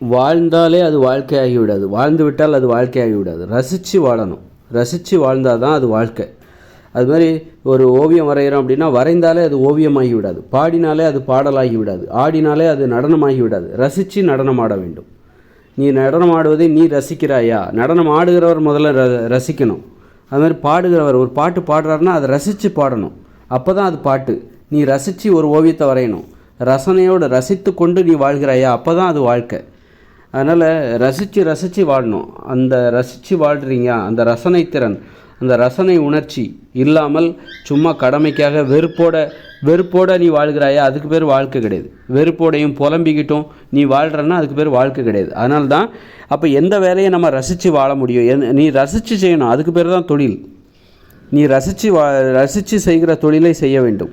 வாழ்ந்தாலே அது வாழ்க்கையாகி விடாது வாழ்ந்து விட்டால் அது வாழ்க்கையாகி விடாது ரசித்து வாழணும். ரசித்து வாழ்ந்தால் தான் அது வாழ்க்கை. அது மாதிரி ஒரு ஓவியம் வரைகிறோம் அப்படின்னா வரைந்தாலே அது ஓவியமாகி விடாது பாடினாலே அது பாடலாகி விடாது ஆடினாலே அது நடனமாகி விடாது ரசித்து நடனம் ஆட வேண்டும். நீ நடனம் ஆடுவதை நீ ரசிக்கிறாயா? நடனம் ஆடுகிறவர் முதல்ல ர ரசிக்கணும். அது மாதிரி பாடுகிறவர் ஒரு பாட்டு பாடுறாருன்னா அதை ரசித்து பாடணும். அப்போ தான் அது பாட்டு. நீ ரசித்து ஒரு ஓவியத்தை வரையணும். ரசனையோடு ரசித்து கொண்டு நீ வாழ்கிறாயா? அப்போ தான் அது வாழ்க்கை. அதனால் ரசித்து ரசித்து வாழணும். அந்த ரசித்து வாழ்கிறீங்க அந்த ரசனை திறன் அந்த ரசனை உணர்ச்சி இல்லாமல் சும்மா கடமைக்காக வெறுப்போட வெறுப்போட நீ வாழ்கிறாயா? அதுக்கு பேர் வாழ்க்கை கிடையாது. வெறுப்போடையும் புலம்பிக்கிட்டும் நீ வாழ்கிறன்னா அதுக்கு பேர் வாழ்க்கை கிடையாது. அதனால தான் அப்போ எந்த வேலையை நம்ம ரசித்து வாழ முடியும்? என்- நீ ரசித்து செய்யணும். அதுக்கு பேர் தான் தொழில். நீ ரசித்து வா ரசித்து செய்கிற தொழிலை செய்ய வேண்டும்.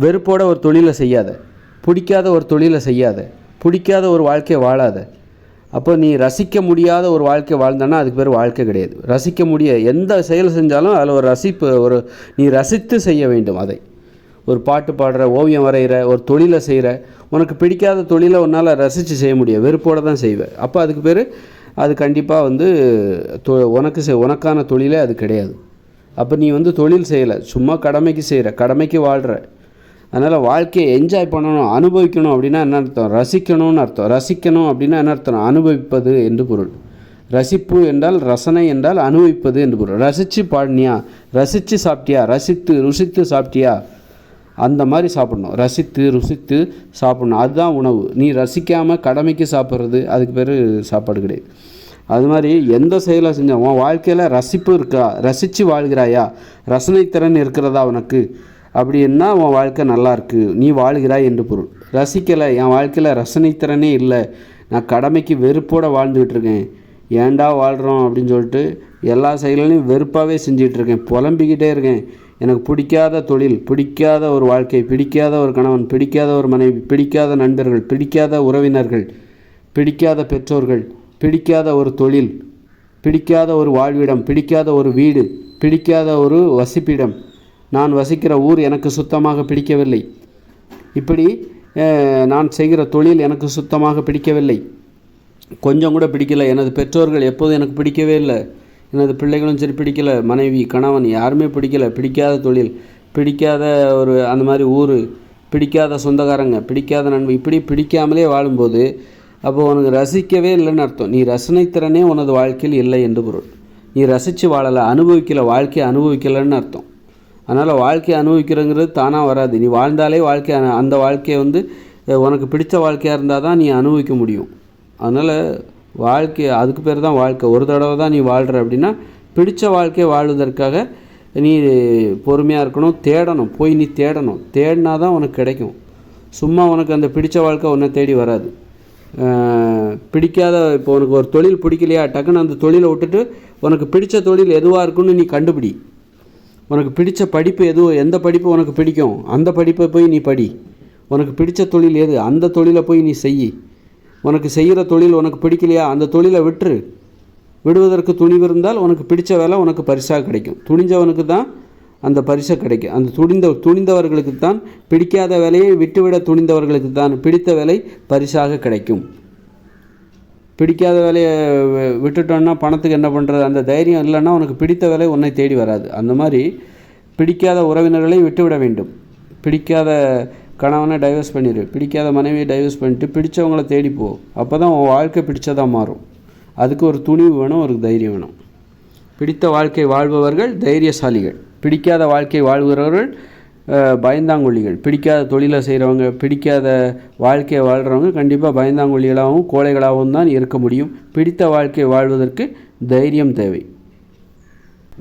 வெறுப்போட ஒரு தொழிலை செய்யாத. பிடிக்காத ஒரு தொழிலை செய்யாத. பிடிக்காத ஒரு வாழ்க்கையை வாழாத. அப்போ நீ ரசிக்க முடியாத ஒரு வாழ்க்கை வாழ்ந்தனா அதுக்கு பேர் வாழ்க்கை கிடையாது. ரசிக்க முடிய எந்த செயல் செஞ்சாலும் அதில் ஒரு ரசிப்பு ஒரு நீ ரசித்து செய்ய வேண்டும் அதை. ஒரு பாட்டு பாடுற ஓவியம் வரைகிற ஒரு தொழிலை செய்கிற உனக்கு பிடிக்காத தொழிலை உன்னால் ரசித்து செய்ய முடியும் வெறுப்போடு தான் செய்வேன் அப்போ அதுக்கு பேர் அது கண்டிப்பாக வந்து தொ- உனக்கு செய் உனக்கான தொழிலே அது கிடையாது. அப்போ நீ வந்து தொழில் செய்யலை சும்மா கடமைக்கு செய்கிற கடமைக்கு வாழ்கிற அதனால் வாழ்க்கையை என்ஜாய் பண்ணணும் அனுபவிக்கணும் அப்படின்னா என்ன அர்த்தம்? ரசிக்கணும்னு அர்த்தம். ரசிக்கணும் அப்படின்னா என்ன அர்த்தம்? அனுபவிப்பது என்று பொருள். ரசிப்பு என்றால் ரசனை என்றால் அனுபவிப்பது என்று பொருள். ரசித்து பாடினியா? ரசித்து சாப்பிட்டியா? ரசித்து ருசித்து சாப்பிட்டியா? அந்த மாதிரி சாப்பிடணும். ரசித்து ருசித்து சாப்பிடணும். அதுதான் உணவு. நீ ரசிக்காமல் கடமைக்கு சாப்பிட்றது அதுக்கு பேர் சாப்பாடு கிடையாது. அது மாதிரி எந்த செயலை செஞ்சால் உன் வாழ்க்கையில் ரசிப்பு இருக்கா? ரசித்து வாழ்கிறாயா? ரசனைத்திறன் இருக்கிறதா உனக்கு? அப்படின்னா உன் வாழ்க்கை நல்லாயிருக்கு நீ வாழ்கிறாய் என்று பொருள். ரசிக்கலை. என் வாழ்க்கையில் ரசனைத்திறனே இல்லை. நான் கடமைக்கு வெறுப்போட வாழ்ந்துக்கிட்டுருக்கேன் ஏண்டா ஏன்டா வாழ்கிறோம் அப்படின்னு சொல்லிட்டு எல்லா செயல்களையும் வெறுப்பாகவே செஞ்சுட்டு இருக்கேன் புலம்பிக்கிட்டே இருக்கேன். எனக்கு பிடிக்காத தொழில் பிடிக்காத ஒரு வாழ்க்கை பிடிக்காத ஒரு கணவன் பிடிக்காத ஒரு மனைவி பிடிக்காத நண்பர்கள் பிடிக்காத உறவினர்கள் பிடிக்காத பெற்றோர்கள் பிடிக்காத ஒரு தொழில் பிடிக்காத ஒரு வாழ்விடம் பிடிக்காத ஒரு வீடு பிடிக்காத ஒரு வசிப்பிடம் நான் வசிக்கிற ஊர் எனக்கு சுத்தமாக பிடிக்கவில்லை. இப்படி நான் செய்கிற தொழில் எனக்கு சுத்தமாக பிடிக்கவில்லை. கொஞ்சம் கூட பிடிக்கல. எனது பெற்றோர்கள் எப்போதும் எனக்கு பிடிக்கவே இல்லை. எனது பிள்ளைகளும் சரி பிடிக்கல. மனைவி கணவன் யாருமே பிடிக்கல. பிடிக்காத தொழில் பிடிக்காத ஒரு அந்த மாதிரி ஊர் பிடிக்காத சொந்தக்காரங்க பிடிக்காத நண்பு இப்படி பிடிக்காமலே வாழும்போது அப்போ உனக்கு ரசிக்கவே இல்லைன்னு அர்த்தம். நீ ரசனைத்திறனே உனது வாழ்க்கையில் இல்லை என்று பொருள். நீ ரசித்து வாழலை அனுபவிக்கல வாழ்க்கையை அனுபவிக்கலைன்னு அர்த்தம். அதனால் வாழ்க்கையை அனுபவிக்கிறங்கிறது தானாக வராது. நீ வாழ்ந்தாலே வாழ்க்கையான அந்த வாழ்க்கையை வந்து உனக்கு பிடித்த வாழ்க்கையாக இருந்தால் தான் நீ அனுபவிக்க முடியும். அதனால் வாழ்க்கை அதுக்கு பேர் தான் வாழ்க்கை. ஒரு தடவை தான் நீ வாழ்கிற அப்படின்னா பிடித்த வாழ்க்கையை வாழ்வதற்காக நீ பொறுமையாக இருக்கணும் தேடணும் போய் நீ தேடணும். தேடினா தான் உனக்கு கிடைக்கும். சும்மா உனக்கு அந்த பிடித்த வாழ்க்கை உன்னை தேடி வராது. பிடிக்காத இப்போ உனக்கு ஒரு தொழில் பிடிக்கலையா டக்குன்னு அந்த தொழிலை விட்டுட்டு உனக்கு பிடித்த தொழில் எதுவாக இருக்குன்னு நீ கண்டுபிடி. உனக்கு பிடித்த படிப்பு எதுவும் எந்த படிப்பு உனக்கு பிடிக்கும்? அந்த படிப்பை போய் நீ படி. உனக்கு பிடித்த தொழில் எது அந்த தொழிலை போய் நீ செய். உனக்கு செய்கிற தொழில் உனக்கு பிடிக்கலையா அந்த தொழிலை விட்டுரு. விடுவதற்கு துணிவு இருந்தால் உனக்கு பிடித்த வேலை உனக்கு பரிசாக கிடைக்கும். துணிஞ்சவனுக்கு தான் அந்த பரிசு கிடைக்கும். அந்த துணிந்த துணிந்தவர்களுக்கு தான் பிடிக்காத வேலையை விட்டுவிட துணிந்தவர்களுக்கு தான் பிடித்த வேலை பரிசாக கிடைக்கும். பிடிக்காத வேலையை விட்டுட்டோன்னா பணத்துக்கு என்ன பண்ணுறது அந்த தைரியம் இல்லைன்னா உனக்கு பிடித்த வேலை உன்னை தேடி வராது. அந்த மாதிரி பிடிக்காத உறவினர்களை விட்டுவிட வேண்டும். பிடிக்காத கணவனை டைவர்ஸ் பண்ணிடு பிடிக்காத மனைவியை டைவர்ஸ் பண்ணிட்டு பிடிச்சவங்கள தேடி போ. அப்போ தான் உன் வாழ்க்கை பிடிச்சதாக மாறும். அதுக்கு ஒரு துணிவு வேணும் ஒரு தைரியம் வேணும். பிடித்த வாழ்க்கை வாழ்பவர்கள் தைரியசாலிகள். பிடிக்காத வாழ்க்கை வாழ்கிறவர்கள் பயந்தாங்கொல்லிகள். பிடிக்காத தொழிலை செய்கிறவங்க பிடிக்காத வாழ்க்கையை வாழ்கிறவங்க கண்டிப்பாக பயந்தாங்கொல்லிகளாகவும் கோழைகளாகவும் தான் இருக்க முடியும். பிடித்த வாழ்க்கை வாழ்வதற்கு தைரியம் தேவை.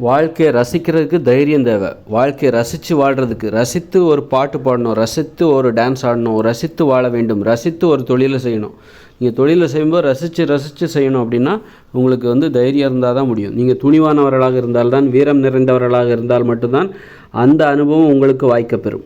வாழ்க்கையை ரசிக்கிறதுக்கு தைரியம் தேவை. வாழ்க்கையை ரசித்து வாழ்கிறதுக்கு ரசித்து ஒரு பாட்டு பாடணும் ரசித்து ஒரு டான்ஸ் ஆடணும் ரசித்து வாழ வேண்டும் ரசித்து ஒரு தொழிலை செய்யணும். நீங்கள் தொழிலை செய்யும்போது ரசித்து ரசித்து செய்யணும் அப்படின்னா உங்களுக்கு வந்து தைரியம் இருந்தால் தான் முடியும். நீங்கள் துணிவானவர்களாக இருந்தால்தான் வீரம் நிறைந்தவர்களாக இருந்தால் மட்டும்தான் அந்த அனுபவம் உங்களுக்கு வாய்க்கப்பெறும்